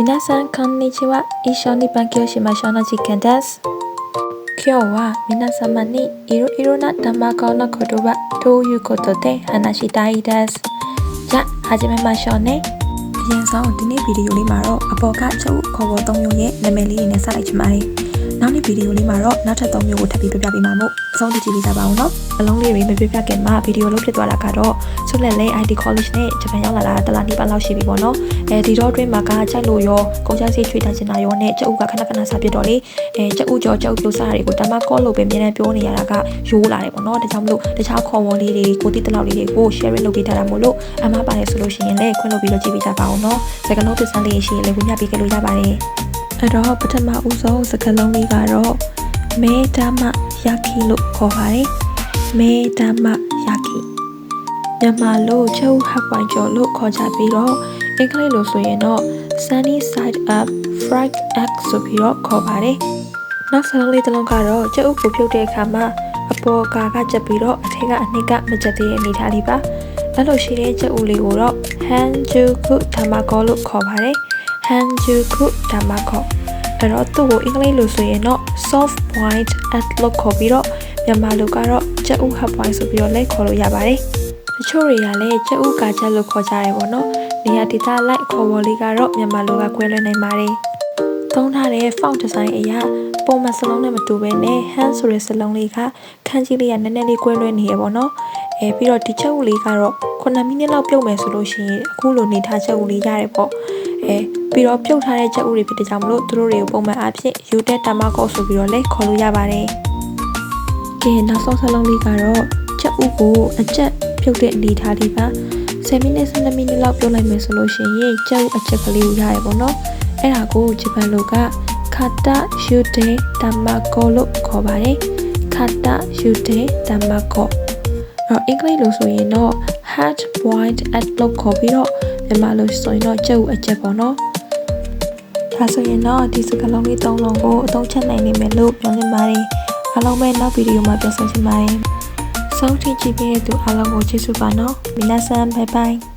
皆さんこんにちは一緒に勉強しましょうの時間です今日は皆様にいろいろな卵の言葉ということで話したいですじゃあ始めましょうね အရင်ဆုံးဒီနေ့ဗီဒီယိုလေးမှာတော့အပေါ်ကကျုပ်ခေါ်ပေါ်၃မျိုးရဲ့နာမည်လေးတွေနဲ့ဆက်လိုက်ချင်ပါတယ်။ နောက်နေ့ဗီဒီယိုလေးမှာတော့နောက်ထပ်၃မျိုးကိုထပ်ပြီးပြပြပေးမှာမို့အဆုံးထိကြည့်ပေးကြပါဦးနော်။အလုံးလေးတွေမပြပြခင်မှာဗီဒီယိုလုံးဖြစ်သွားတာကတော့ဆုလက်လေး IT College နဲ့ဂျပန်ရောက်လာတာတလားနီးပါးလောက်ရှိပြီပေါ့နော်။အဲဒီတော့အတွင်းမှာကကြိုက်လို့ရောကုန်ချစီချွေးထားချင်တာရောနဲ့ကျုပ်ကခဏခဏစားပြတော့လေအဲကျုပ်ကြောကျုပ်လို့စားတွေကိုတမကောလို့ပဲအများနဲ့ပြောနေရတာကရိုးလာတယ်ပေါ့နော်။ဒါကြောင့်မလို့တခြားခေါ်ဝေါ်လေးတွေကိုတိတလောက်လေးတွေကို share လုပ်ပေးထားတာမို့လို့အမှားပါတယ်ဆိုလို့ရှိရင်လည်းခွင့်လုပ်ပြီးတော့ကြည့်ပေးကြပါဦးနော်။စကလုံးသစ္စာလေးရှိရင်လည်းဝင်ပြပေးခဲ့လို့ရပါတယ်။ အဲ့တော့ပထမဦးဆုံးစကလုံးလေးကတော့မေတ္တာမယာကီလို့ခေါ်ပါတယ်။မေတ္တာမယာကီမြန်မာလို့ချုပ်ဟပ်ပွိုင်ကျော်လို့ခေါ်ကြပြီးတော့အင်္ဂလိပ်လို့ဆိုရင်တော့ sunny side up fried egg ဆိုပြီးတော့ခေါ်ပါတယ်။နောက်စလုံးလေးတစ်လုံးကတော့ကျုပ်ကိုဖြုတ်တဲ့အခါမှာအပေါ်ကာကချက်ပြီးတော့အထက်ကအနှစ်ကမချက်သေးတဲ့အနေထားလေးပါ။အဲ့လိုရှိတဲ့ကျုပ်ဦးလေးကိုတော့ hanjuku tamago လို့ခေါ်ပါတယ်။ hanjuku tamago အဲ့တော့သူ့ကိုအင်္ဂလိပ်လို့ဆိုရင်တော့ soft point egg လို့ခေါ်ပြီးတော့မြန်မာလိုကတော့ကျုပ်ဦး hard point ဆိုပြီးတော့လည်းခေါ်လို့ရပါတယ်။တချို့တွေကလည်းကျုပ်ဦးကာချက်လို့ခေါ်ကြတယ်ပေါ့နော်။နေရာဒေသလိုက်ခေါ်ဝေါ်လေးကတော့မြန်မာလိုကကွဲလွဲနိုင်ပါတယ်။သုံးထားတဲ့ font design အရာပုံမှန်စလုံးနဲ့မတူဘဲနဲ့ hand ဆိုတဲ့စလုံးလေးကခန်းကြီးလေးကနည်းနည်းလေးကွဲလွဲနေရပေါ့နော်။ အဲပြီးတော့ဒီချက်ဦးလေးကတော့9မိနစ်လောက်ပြုတ်မယ်ဆိုလို့ရှိရင်အခုလိုနေထားချက်ဦးလေးရတယ်ပေါ့။အဲပြီးတော့ပြုတ်ထားတဲ့ချက်ဦးတွေဖြစ်တဲ့ကြောင့်မလို့သူတို့တွေကိုပုံမှန်အဖြစ်ယူတဲ့တမကောက်ဆိုပြီးတော့လည်းခေါ်လို့ရပါတယ်။ကဲနောက်ဆုံးစလုံးလေးကတော့ချက်ဦးကိုအကျက်ပြုတ်တဲ့အနေထားလေးပါ10မိနစ်12မိနစ်လောက်ပြုတ်လိုက်မယ်ဆိုလို့ရှိရင်ချက်ဦးအချက်ကလေးကိုရရပေါ့နော်။အဲ့ဒါကိုဂျပန်လိုကခါတာယူတေတမကောလို့ခေါ်ပါတယ်ခါတာယူတေတမကောအဲ့ တော့အင်္ဂလိပ်လိုဆိုရင်တော့ hard boiled egg လို့ခေါ်ပြီးတော့မြန်မာလိုဆိုရင်တော့ကျုပ်အချက်ပေါ့နော်ဒါဆိုရင်တော့ဒီစကားလုံးလေးသုံးလုံးကိုအသုံးချနိုင်နိုင်မယ်လို့ပြောနေပါတယ်အားလုံးပဲနောက်ဗီဒီယိုမှာပြန်ဆောင်ချင်ပါတယ်ဆုံးထိကြည့်ပေးတဲ့သူအားလုံးကိုကျေးဇူးပါနော်မိနာဆန်ဘိုင်ဘိုင်